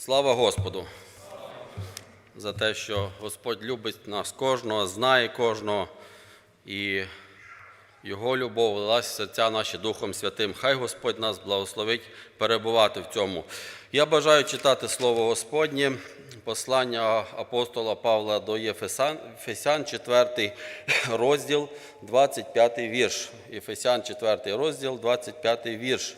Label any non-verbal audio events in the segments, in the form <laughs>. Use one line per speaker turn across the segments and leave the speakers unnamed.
Слава Господу за те, що Господь любить нас кожного, знає кожного, і Його любов влилась серця наші Духом Святим. Хай Господь нас благословить перебувати в цьому. Я бажаю читати Слово Господнє, послання апостола Павла до Єфесян, Єфесян 4 розділ, 25 вірш. Єфесян 4 розділ, 25 вірш.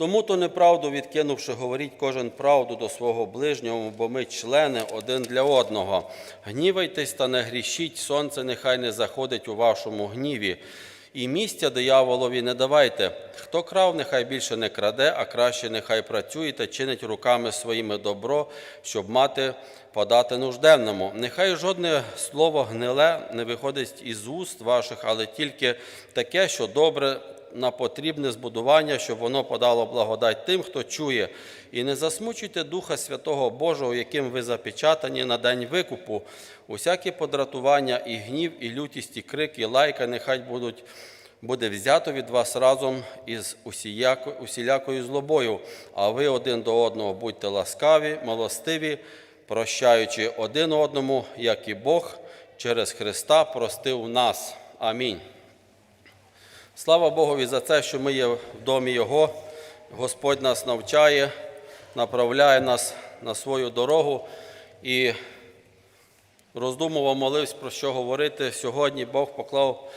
Тому то неправду відкинувши, говоріть кожен правду до свого ближнього, бо ми члени один для одного. Гнівайтесь та не грішіть, сонце нехай не заходить у вашому гніві. І місця дияволові не давайте. Хто крав, нехай більше не краде, а краще нехай працює та чинить руками своїми добро, щоб мати подати нужденному. Нехай жодне слово гниле не виходить із уст ваших, але тільки таке, що добре на потрібне збудування, щоб воно подало благодать тим, хто чує. І не засмучуйте Духа Святого Божого, яким ви запечатані на день викупу. Усякі подратування, і гнів, і лютість, і крик, і лайка нехай будуть. Буде взято від вас разом із усілякою злобою, а ви один до одного будьте ласкаві, милостиві, прощаючи один одному, як і Бог через Христа простив нас. Амінь. Слава Богові за це, що ми є в домі Його. Господь нас навчає, направляє нас на свою дорогу. І роздумував, молився, про що говорити. Сьогодні Бог поклав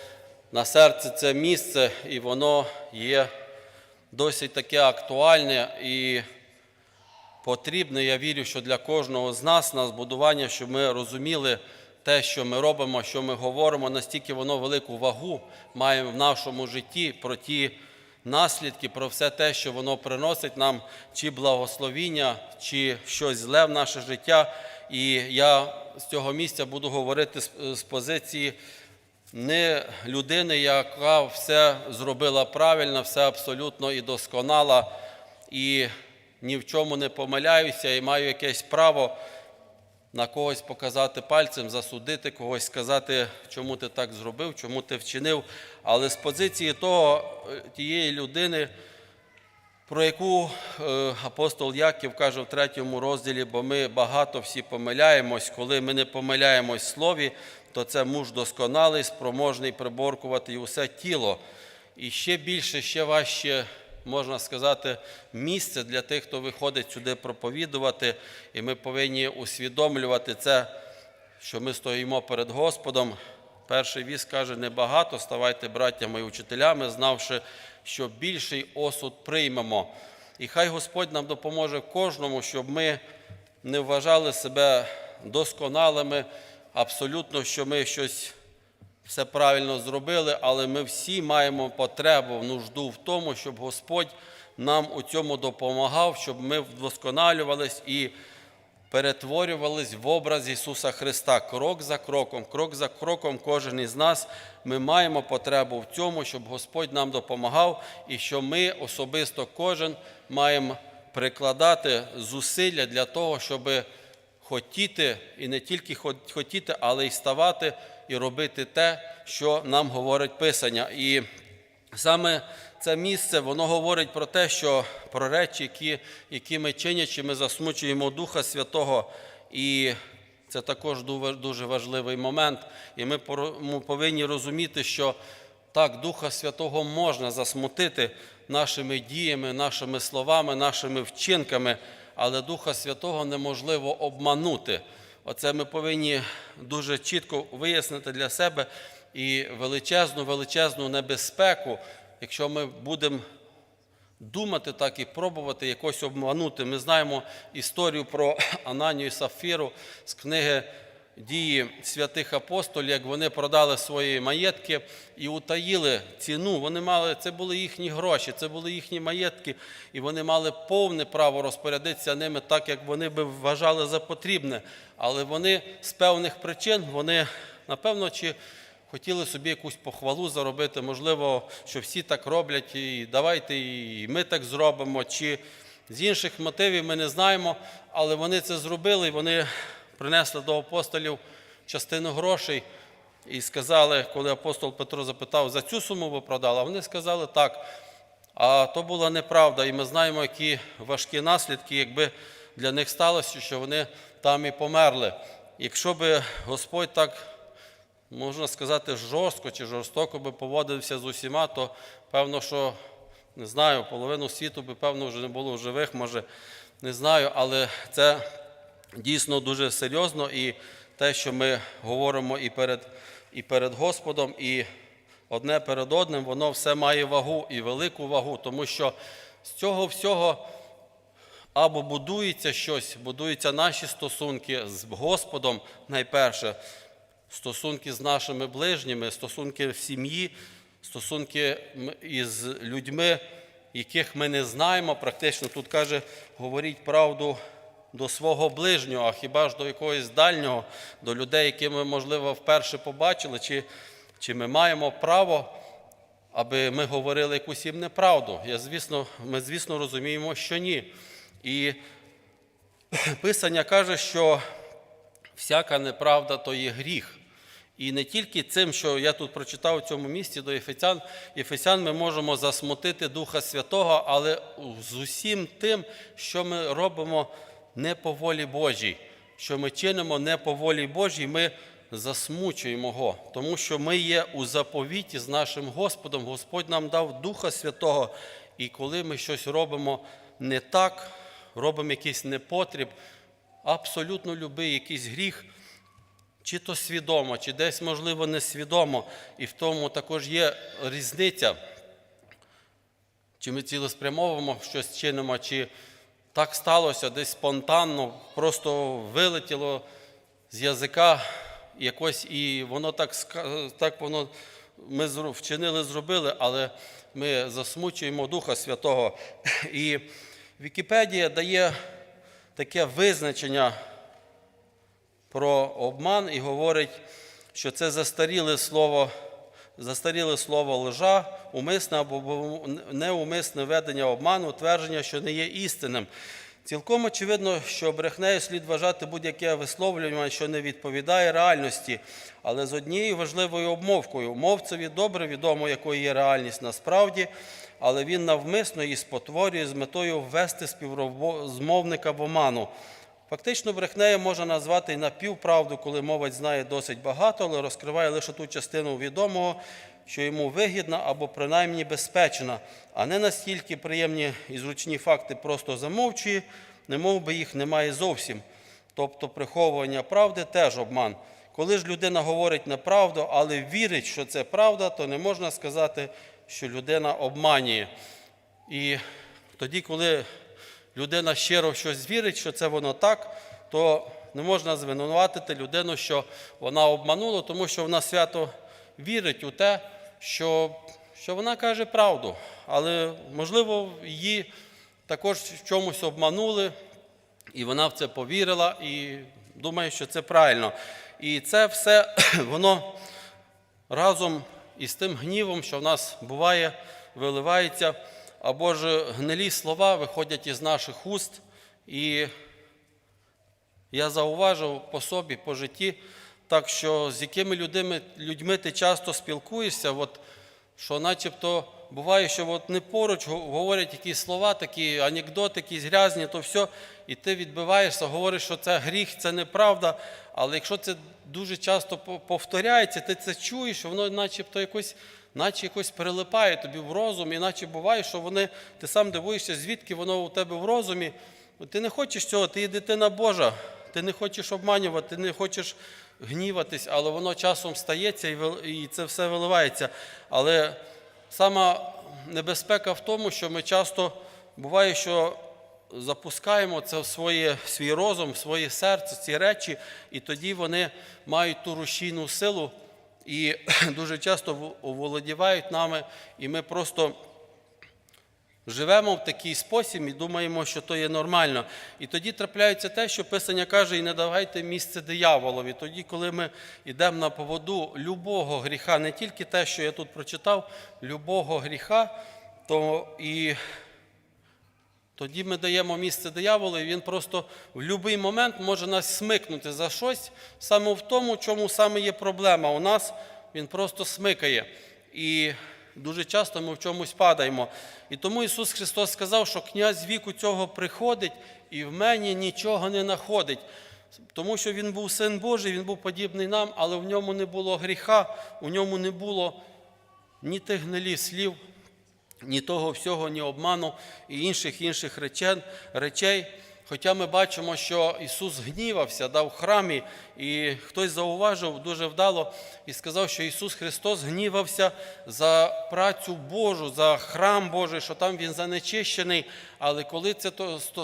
на серце це місце, і воно є досить таке актуальне і потрібне. Я вірю, що для кожного з нас на збудування, щоб ми розуміли те, що ми робимо, що ми говоримо, настільки воно велику вагу має в нашому житті про ті наслідки, про все те, що воно приносить нам, чи благословіння, чи щось зле в наше життя. І я з цього місця буду говорити з, позиції не людини, яка все зробила правильно, все абсолютно і досконала, і ні в чому не помиляюся, і маю якесь право на когось показати пальцем, засудити когось, сказати, чому ти так зробив, чому ти вчинив. Але з позиції того, е, тієї людини, про яку е, апостол Яків каже в третьому розділі, бо ми багато всі помиляємось, коли ми не помиляємось в слові, то це муж досконалий, спроможний приборкувати і усе тіло. І ще більше, ще важче, можна сказати, місце для тих, хто виходить сюди проповідувати, і ми повинні усвідомлювати це, що ми стоїмо перед Господом. Перший віз каже, небагато, ставайте браттями і учителями, знавши, що більший осуд приймемо. І хай Господь нам допоможе кожному, щоб ми не вважали себе досконалими, абсолютно, що ми щось все правильно зробили, але ми всі маємо потребу, нужду в тому, щоб Господь нам у цьому допомагав, щоб ми вдосконалювались і перетворювались в образ Ісуса Христа. Крок за кроком, крок за кроком, кожен із нас ми маємо потребу в цьому, щоб Господь нам допомагав, і що ми особисто кожен маємо прикладати зусилля для того, щоб хотіти і не тільки хотіти, але й ставати і робити те, що нам говорить Писання. І саме це місце воно говорить про те, що про речі, які, які ми чинячи, ми засмучуємо Духа Святого. І це також дуже важливий момент. І ми повинні розуміти, що так, Духа Святого можна засмутити нашими діями, нашими словами, нашими вчинками, але Духа Святого неможливо обманути. Оце ми повинні дуже чітко вияснити для себе і величезну, величезну небезпеку, якщо ми будемо думати так і пробувати якось обманути. Ми знаємо історію про <clears throat> Ананію і Сафіру з книги дії святих апостолів, як вони продали свої маєтки і утаїли ціну. Вони мали, це були їхні гроші, це були їхні маєтки, і вони мали повне право розпорядитися ними так, як вони би вважали за потрібне. Але вони з певних причин, вони, напевно, чи хотіли собі якусь похвалу заробити, можливо, що всі так роблять, і давайте і ми так зробимо. Чи з інших мотивів ми не знаємо, але вони це зробили, і вони принесли до апостолів частину грошей і сказали, коли апостол Петро запитав, за цю суму ви продали, вони сказали так. А то була неправда, і ми знаємо, які важкі наслідки, якби для них сталося, що вони там і померли. Якщо би Господь так, можна сказати, жорстко чи жорстоко би поводився з усіма, то певно, що не знаю, половину світу би, певно, вже не було в живих, може, не знаю, але це дійсно дуже серйозно і те, що ми говоримо і перед, і перед Господом, і одне перед одним, воно все має вагу і велику вагу, тому що з цього всього або будується щось, будуються наші стосунки з Господом найперше, стосунки з нашими ближніми, стосунки в сім'ї, стосунки із людьми, яких ми не знаємо. Практично тут каже, говоріть правду до свого ближнього, а хіба ж до якогось дальнього, до людей, які ми, можливо, вперше побачили, чи, чи ми маємо право аби ми говорили якусь їм неправду. Я, звісно, ми, звісно, розуміємо, що ні. І Писання каже, що всяка неправда то є гріх. І не тільки цим, що я тут прочитав у цьому місці до Єфесян, Єфесян ми можемо засмутити Духа Святого, але з усім тим, що ми робимо не по волі Божій, що ми чинимо не по волі Божій, ми засмучуємо Його, тому що ми є у заповіті з нашим Господом. Господь нам дав Духа Святого, і коли ми щось робимо не так, робимо якийсь непотріб, абсолютно любий якийсь гріх, чи то свідомо, чи десь, можливо, несвідомо, і в тому також є різниця, чи ми цілеспрямовуємо щось чинимо, чи так сталося десь спонтанно, просто вилетіло з язика якось, і воно так, так воно ми вчинили, зробили, але ми засмучуємо Духа Святого. <laughs> І Вікіпедія дає таке визначення про обман і говорить, що це застаріле слово, застаріле слово лжа, умисне або неумисне ведення обману, твердження, що не є істинним. Цілком очевидно, що брехнею слід вважати будь-яке висловлювання, що не відповідає реальності, але з однією важливою обмовкою. Мовцеві добре відомо, якою є реальність насправді, але він навмисно її спотворює з метою ввести співрозмовника в оману. Фактично, брехнею можна назвати і напівправду, коли мовець знає досить багато, але розкриває лише ту частину відомого, що йому вигідна або принаймні безпечна, а не настільки приємні і зручні факти просто замовчує, немов би їх немає зовсім. Тобто приховування правди теж обман. Коли ж людина говорить неправду, але вірить, що це правда, то не можна сказати, що людина обманює. І тоді, коли людина щиро в щось вірить, що це воно так, то не можна звинуватити людину, що вона обманула, тому що вона свято вірить у те, що, що вона каже правду. Але, можливо, її також в чомусь обманули, і вона в це повірила і думає, що це правильно. І це все <clears throat> воно разом із тим гнівом, що в нас буває, виливається, або ж гнилі слова виходять із наших уст. І я зауважив по собі, по житті, так що з якими людьми, людьми ти часто спілкуєшся, от, що начебто буває, що от не поруч говорять якісь слова, такі анекдоти, якісь грязні, то все, і ти відбиваєшся, говориш, що це гріх, це неправда. Але якщо це дуже часто повторяється, ти це чуєш, воно начебто якось, наче якось перелипає тобі в розум, іначе буває, що вони, ти сам дивуєшся, звідки воно у тебе в розумі. Ти не хочеш цього, ти є дитина Божа, ти не хочеш обманювати, ти не хочеш гніватись, але воно часом стається і це все виливається. Але сама небезпека в тому, що ми часто буває, що запускаємо це в своє, свій розум, в своє серце, ці речі, і тоді вони мають ту рушійну силу і <clears throat> дуже часто оволодівають нами, і ми просто живемо в такий спосіб і думаємо, що то є нормально. І тоді трапляється те, що Писання каже, і не давайте місце дияволові. Тоді, коли ми йдемо на поводу любого гріха, не тільки те, що я тут прочитав, любого гріха, то і тоді ми даємо місце дияволу, і він просто в будь-який момент може нас смикнути за щось, саме в тому, чому саме є проблема. У нас він просто смикає. І дуже часто ми в чомусь падаємо. І тому Ісус Христос сказав, що князь віку цього приходить і в мені нічого не знаходить. Тому що Він був син Божий, Він був подібний нам, але в ньому не було гріха, у ньому не було ні тих гнилі слів, ні того всього, ні обману і інших інших речей. Хоча ми бачимо, що Ісус гнівався, дав в храмі, і хтось зауважив дуже вдало і сказав, що Ісус Христос гнівався за працю Божу, за храм Божий, що там Він занечищений. Але коли це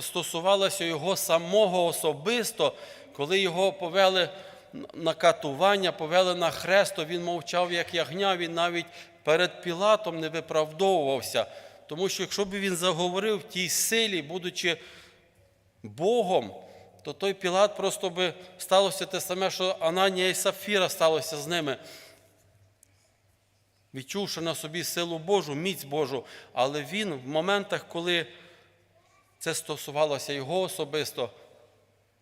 стосувалося Його самого особисто, коли його повели на катування, повели на хрест, то він мовчав, як ягня, він навіть перед Пілатом не виправдовувався. Тому що якщо б він заговорив в тій силі, будучи Богом, то той Пілат просто би сталося те саме, що Ананія і Сафіра сталося з ними. Відчувши на собі силу Божу, міць Божу, але він в моментах, коли це стосувалося його особисто,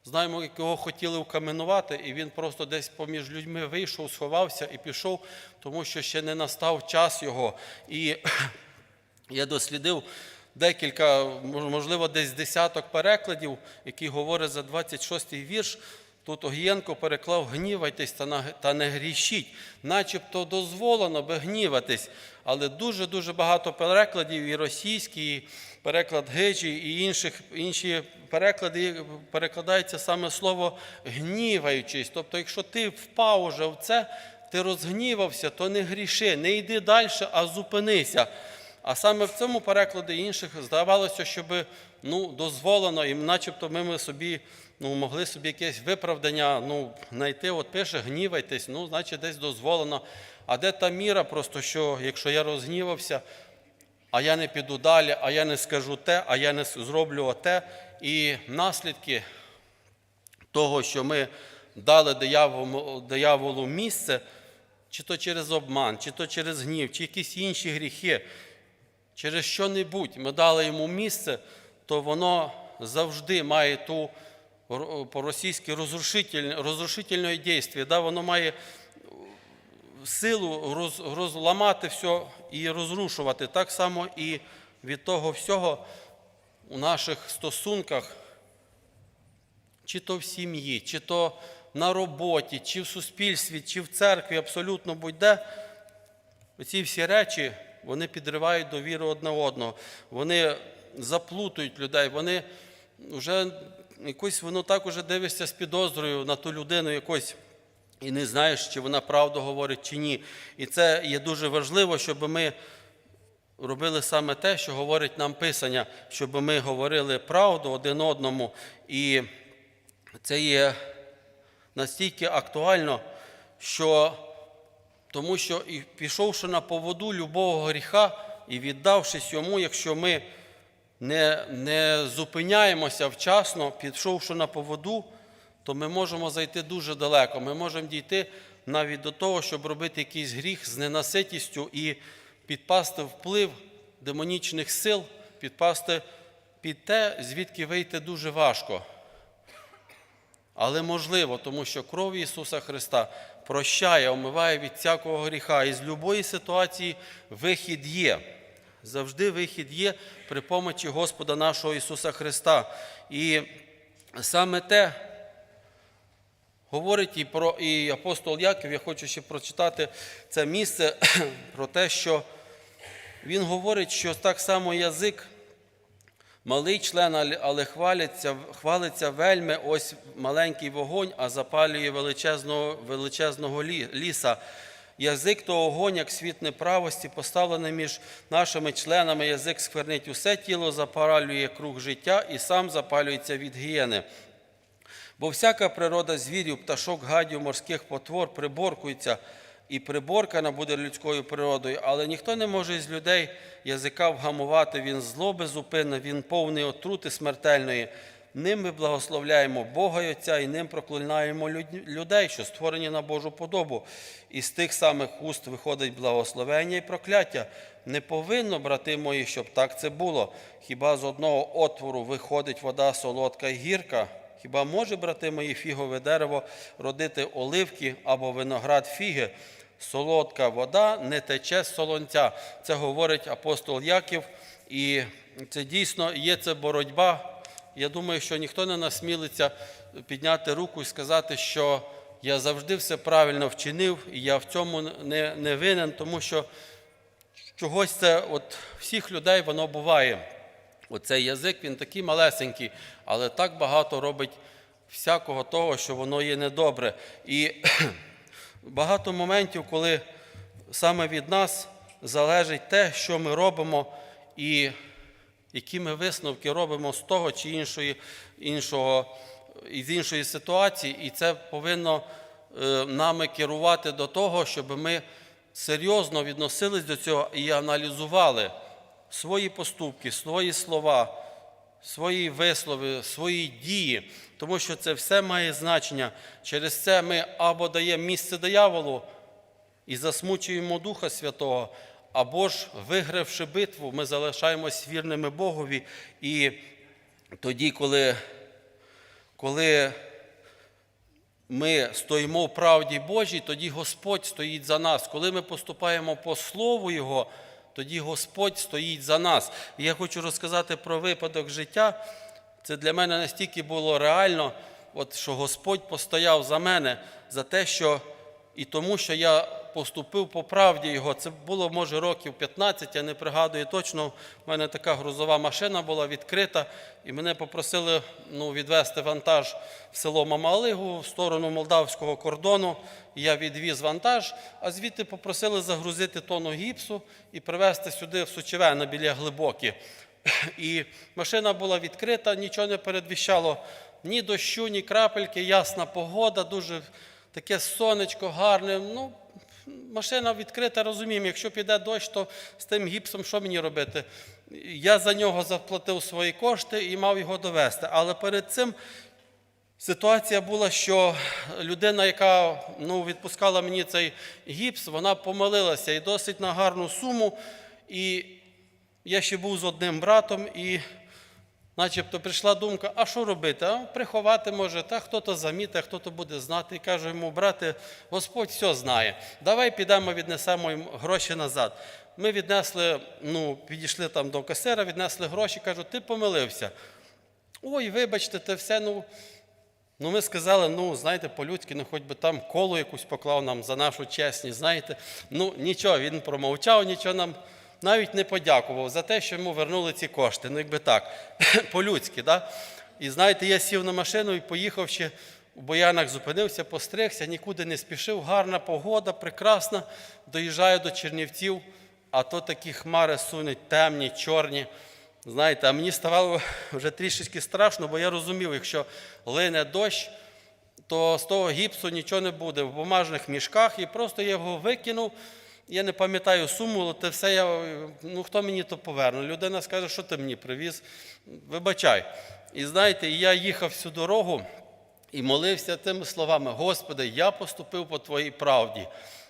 знаємо, як його хотіли вкаменувати, і він просто десь поміж людьми вийшов, сховався і пішов, тому що ще не настав час його. І <clears throat> я дослідив декілька, можливо, десь десяток перекладів, які говорять за 26-й вірш. Тут Огієнко переклав гнівайтесь та не грішіть, начебто дозволено би гніватись, але дуже-дуже багато перекладів, і російський, і переклад Геджі, і інших, інші переклади перекладається саме слово гніваючись. Тобто, якщо ти впав уже в це, ти розгнівався, то не гріши, не йди далі, а зупинися. А саме в цьому перекладі інших здавалося, щоб ну, дозволено, і начебто ми, ми собі ну, могли собі якесь виправдання ну, знайти. От пише, гнівайтесь, ну, значить, десь дозволено. А де та міра, просто що якщо я розгнівався, а я не піду далі, а я не скажу те, а я не зроблю оте. І наслідки того, що ми дали дияволу, дияволу місце, чи то через обман, чи то через гнів, чи якісь інші гріхи, через що-небудь ми дали йому місце, то воно завжди має ту по-російськи розрушитель, розрушительне дійство. Да? Воно має силу роз, розламати все і розрушувати. Так само і від того всього у наших стосунках, чи то в сім'ї, чи то на роботі, чи в суспільстві, чи в церкві, абсолютно будь-де, оці всі речі вони підривають довіру одне одного, вони заплутують людей, вони вже якось воно так уже дивишся з підозрою на ту людину якось. І не знаєш, чи вона правду говорить, чи ні. І це є дуже важливо, щоб ми робили саме те, що говорить нам Писання, щоб ми говорили правду один одному. І це є настільки актуально, що тому що і пішовши на поводу любого гріха і віддавшись йому, якщо ми не, не зупиняємося вчасно, пішовши на поводу, то ми можемо зайти дуже далеко. Ми можемо дійти навіть до того, щоб робити якийсь гріх з ненаситістю і підпасти вплив демонічних сил, підпасти під те, звідки вийти дуже важко. Але можливо, тому що кров Ісуса Христа прощає, омиває від всякого гріха. І з будь-якої ситуації вихід є. Завжди вихід є при помочі Господа нашого Ісуса Христа. І саме те говорить і про і апостол Яків, я хочу ще прочитати це місце <clears throat> про те, що він говорить, що так само язик Малий член, але- хвалиться, хвалиться вельми ось маленький вогонь, а запалює величезного, величезного ліса. Язик то огонь, як світ неправості, поставлений між нашими членами. Язик сквернить усе тіло, запалює круг життя і сам запалюється від гієни. Бо всяка природа звірів, пташок, гадів, морських потвор приборкується, і приборкана буде людською природою, але ніхто не може з людей язика вгамувати, він зло безупинне, він повний отрути смертельної. Ним ми благословляємо Бога і Отця, і ним проклинаємо людей, що створені на Божу подобу. І з тих самих уст виходить благословення і прокляття. Не повинно, брати мої, щоб так це було. Хіба з одного отвору виходить вода солодка і гірка? Хіба може, брати мої, фігове дерево родити оливки або виноград фіги? Солодка вода не тече солонця. Це говорить апостол Яків. І це дійсно є це боротьба. Я думаю, що ніхто не насмілиться підняти руку і сказати, що я завжди все правильно вчинив, і я в цьому не, не винен, тому що чогось це от всіх людей воно буває. Оцей язик він такий малесенький, але так багато робить всякого того, що воно є недобре. І <clears throat> багато моментів, коли саме від нас залежить те, що ми робимо, і які ми висновки робимо з того чи іншої, іншого, із іншої ситуації, і це повинно е, нами керувати до того, щоб ми серйозно відносились до цього і аналізували свої поступки, свої слова, свої вислови, свої дії, тому що це все має значення. Через це ми або даємо місце дияволу і засмучуємо Духа Святого, або ж, вигравши битву, ми залишаємось вірними Богові. І тоді, коли, коли ми стоїмо в правді Божій, тоді Господь стоїть за нас. Коли ми поступаємо по Слову Його, тоді Господь стоїть за нас. І я хочу розказати про випадок життя. Це для мене настільки було реально, от, що Господь постояв за мене, за те, що і тому, що я поступив по правді Його. Це було, може, років 15, я не пригадую точно. У мене така грузова машина була відкрита, і мене попросили ну, відвезти вантаж в село Мамалигу в сторону молдавського кордону. Я відвіз вантаж, а звідти попросили загрузити тонну гіпсу і привезти сюди в Сучеве біля глибокі. <laughs> І машина була відкрита, нічого не передвіщало ні дощу, ні крапельки, ясна погода, дуже таке сонечко гарне. Ну, машина відкрита, розуміємо, якщо піде дощ, то з тим гіпсом що мені робити? Я за нього заплатив свої кошти і мав його довести. Але перед цим ситуація була, що людина, яка ну, відпускала мені цей гіпс, вона помилилася і досить на гарну суму. І я ще був з одним братом, і начебто прийшла думка, а що робити? А приховати може, та хто-то замітить, хто-то буде знати. І кажу йому, брате, Господь все знає. Давай підемо, віднесемо їм гроші назад. Ми віднесли, ну, підійшли там до касира, віднесли гроші, кажу, ти помилився. Ой, вибачте, те все, ну. Ну, ми сказали, ну, знаєте, по-людськи, ну хоч би там колу якусь поклав нам за нашу чесність, знаєте. Ну, нічого, він промовчав, нічого нам навіть не подякував за те, що йому вернули ці кошти. Ну, якби так, <clears throat> по-людськи, да? І знаєте, я сів на машину і поїхав ще в Боянах, зупинився, постригся, нікуди не спішив. Гарна погода, прекрасна. Доїжджаю до Чернівців, а то такі хмари сунуть, темні, чорні. Знаєте, а мені ставало вже трішечки страшно, бо я розумів, якщо лине дощ, то з того гіпсу нічого не буде в бумажних мішках, і просто я його викинув. Я не пам'ятаю суму, але те все я, ну хто мені то поверне? Людина скаже, що ти мені привіз, вибачай. І знаєте, я їхав всю дорогу і молився тими словами: Господи, я поступив по Твоїй правді.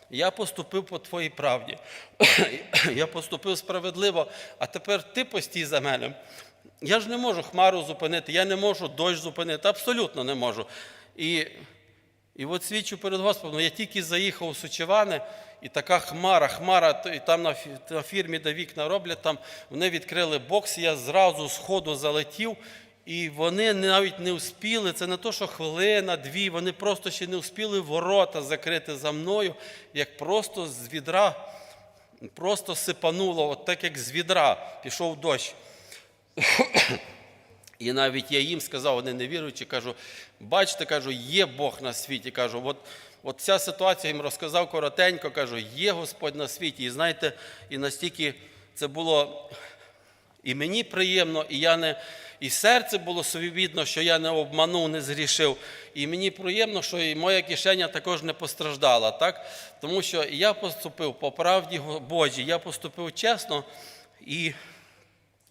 Я поступив по Твоїй правді. Я поступив справедливо, а тепер ти постій за мене. Я ж не можу хмару зупинити, я не можу дощ зупинити, абсолютно не можу. І і от свідчу перед Господом, я тільки заїхав у Сучеване, і така хмара, хмара, і там на фірмі, де вікна роблять, там вони відкрили бокс, я зразу з ходу залетів, і вони навіть не вспіли, це не то, що хвилина, дві, вони просто ще не вспіли ворота закрити за мною, як просто з відра, просто сипануло, от так як з відра пішов дощ. <coughs> І навіть я їм сказав, вони не віруючи, кажу, бачите, кажу, є Бог на світі. Кажу, от, от ця ситуація їм розказав коротенько, кажу, є Господь на світі. І знаєте, і настільки це було і мені приємно, і я не. І серце було собі видно, що я не обманув, не згрішив. І мені приємно, що і моя кишеня також не постраждала. Так? Тому що я поступив по правді Божій, я поступив чесно і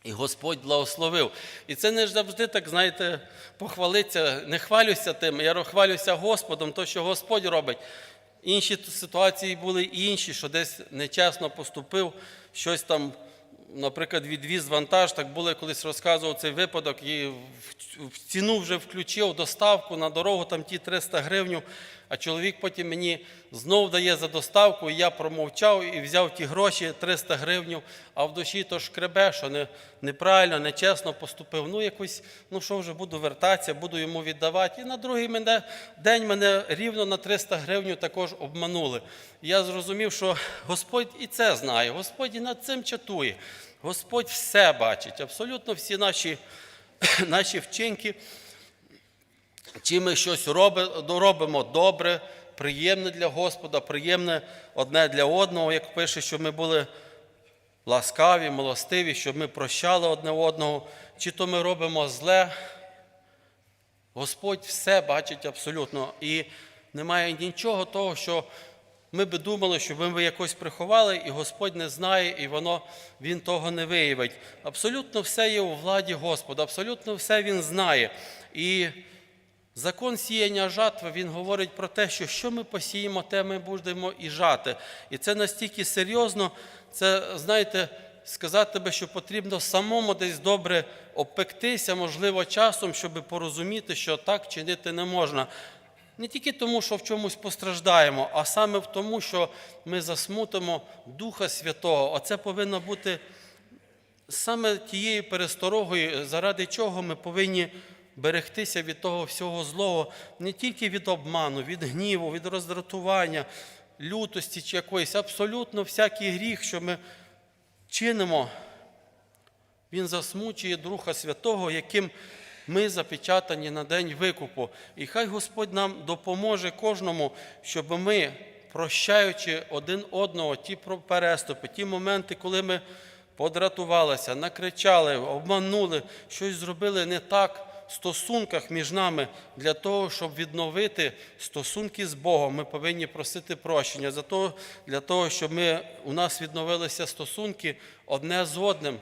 і Господь благословив. І це не завжди так, знаєте, похвалитися, не хвалюся тим, я хвалюся Господом, то, що Господь робить. Інші ситуації були інші, що десь нечесно поступив, щось там, наприклад, відвіз вантаж. Так було, я колись розказував цей випадок, і в ціну вже включив доставку на дорогу, там ті 300 гривень. А чоловік потім мені знов дає за доставку, і я промовчав і взяв ті гроші 300 гривнів, а в душі то шкребе, що не, неправильно, нечесно поступив. Ну, якось, ну що вже буду вертатися, буду йому віддавати. І на другий мене, день мене рівно на 300 гривень також обманули. Я зрозумів, що Господь і це знає, Господь і над цим чатує. Господь все бачить, абсолютно всі наші, <clears throat> наші вчинки. Чи ми щось робимо добре, приємне для Господа, приємне одне для одного, як пише, щоб ми були ласкаві, милостиві, щоб ми прощали одне одного, чи то ми робимо зле. Господь все бачить абсолютно. І немає нічого того, що ми би думали, що ми би якось приховали, і Господь не знає, і воно, Він того не виявить. Абсолютно все є у владі Господа, абсолютно все Він знає. І Закон сіяння жатви він говорить про те, що що ми посіємо, те ми будемо і жати. І це настільки серйозно, це, знаєте, сказати би, що потрібно самому десь добре обпектися, можливо, часом, щоб порозуміти, що так чинити не можна. Не тільки тому, що в чомусь постраждаємо, а саме в тому, що ми засмутимо Духа Святого. Оце повинно бути саме тією пересторогою, заради чого ми повинні берегтися від того всього злого, не тільки від обману, від гніву, від роздратування, лютості чи якоїсь, абсолютно всякий гріх, що ми чинимо, він засмучує Духа Святого, яким ми запечатані на день викупу. І хай Господь нам допоможе кожному, щоб ми, прощаючи один одного, ті переступи, ті моменти, коли ми подратувалися, накричали, обманули, щось зробили не так стосунках між нами для того, щоб відновити стосунки з Богом. Ми повинні просити прощення за того, для того, щоб ми, у нас відновилися стосунки одне з одним.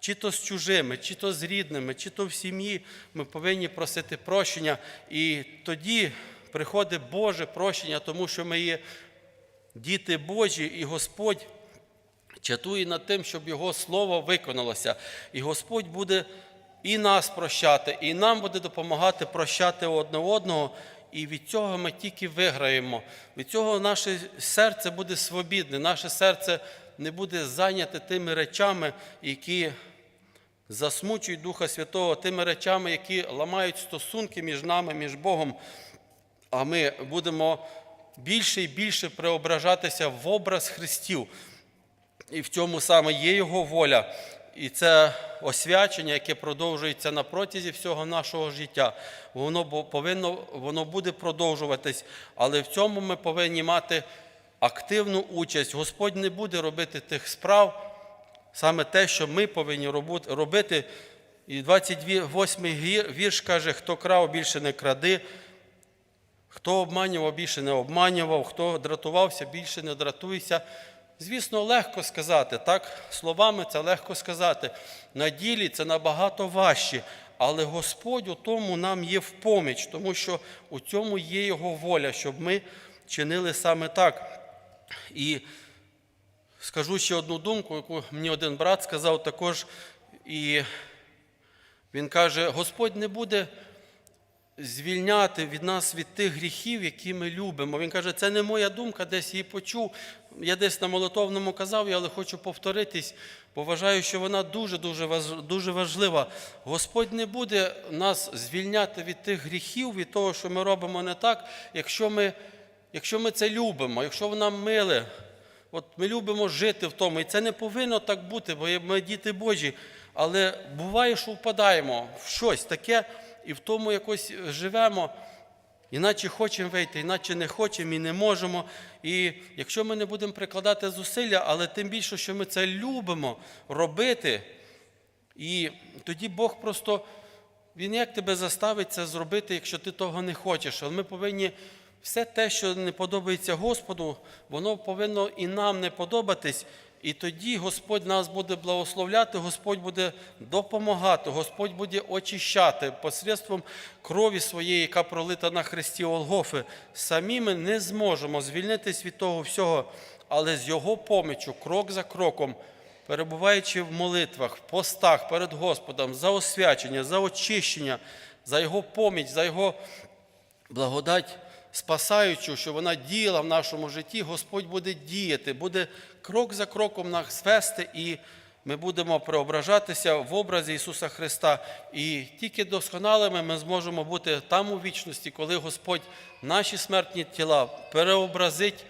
Чи то з чужими, чи то з рідними, чи то в сім'ї, ми повинні просити прощення. І тоді приходить Боже прощення, тому що ми є діти Божі, і Господь чатує над тим, щоб Його Слово виконалося. І Господь буде і нас прощати, і нам буде допомагати прощати одне одного. І від цього ми тільки виграємо. Від цього наше серце буде свобідне, наше серце не буде зайняте тими речами, які засмучують Духа Святого, тими речами, які ламають стосунки між нами, між Богом. А ми будемо більше і більше преображатися в образ Христів. І в цьому саме є Його воля. І це освячення, яке продовжується на протязі всього нашого життя. Воно повинно, воно буде продовжуватись, але в цьому ми повинні мати активну участь. Господь не буде робити тих справ, саме те, що ми повинні робити. І 28 вірш каже, хто крав, більше не кради, Хто обманював, більше не обманював, хто дратувався, більше не дратуйся. Звісно, легко сказати, так? Словами це легко сказати. На ділі це набагато важче. Але Господь у тому нам є в поміч, тому що у цьому є Його воля, щоб ми чинили саме так. І скажу ще одну думку, яку мені один брат сказав також. І він каже: Господь не буде звільняти від нас від тих гріхів, які ми любимо. Він каже, це не моя думка, десь її почув. Я десь на молитовному казав, але хочу повторитись, бо вважаю, що вона дуже-дуже дуже важлива. Господь не буде нас звільняти від тих гріхів, від того, що ми робимо не так, якщо ми, якщо ми це любимо, якщо вона миле. От ми любимо жити в тому, і це не повинно так бути, бо ми діти Божі. Але буває, що впадаємо в щось таке, і в тому якось живемо, іначе хочемо вийти, іначе не хочемо і не можемо. І якщо ми не будемо прикладати зусилля, але тим більше, що ми це любимо робити, і тоді Бог просто, Він як тебе заставить це зробити, якщо ти того не хочеш. Але ми повинні все те, що не подобається Господу, воно повинно і нам не подобатись. І тоді Господь нас буде благословляти, Господь буде допомагати, Господь буде очищати посредством крові своєї, яка пролита на хресті Олгофи. Самі ми не зможемо звільнитись від того всього, але з Його помічю, крок за кроком, перебуваючи в молитвах, в постах перед Господом за освячення, за очищення, за Його поміч, за Його благодать, спасаючу, що вона діяла в нашому житті, Господь буде діяти, буде крок за кроком нас вести, і ми будемо преображатися в образі Ісуса Христа. І тільки досконалими ми зможемо бути там у вічності, коли Господь наші смертні тіла переобразить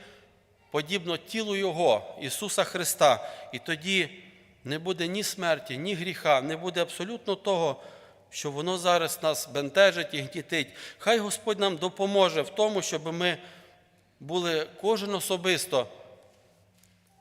подібно тілу Його, Ісуса Христа. І тоді не буде ні смерті, ні гріха, не буде абсолютно того, що воно зараз нас бентежить і гнітить. Хай Господь нам допоможе в тому, щоб ми були кожен особисто,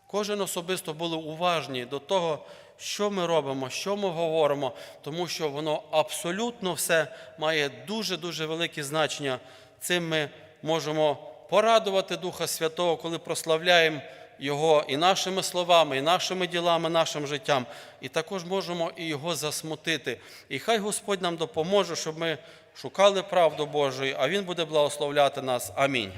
кожен особисто були уважні до того, що ми робимо, що ми говоримо, тому що воно абсолютно все має дуже-дуже велике значення. Цим ми можемо порадувати Духа Святого, коли прославляємо Його і нашими словами, і нашими ділами, нашим життям. І також можемо і Його засмутити. І хай Господь нам допоможе, щоб ми шукали правду Божої, а Він буде благословляти нас. Амінь.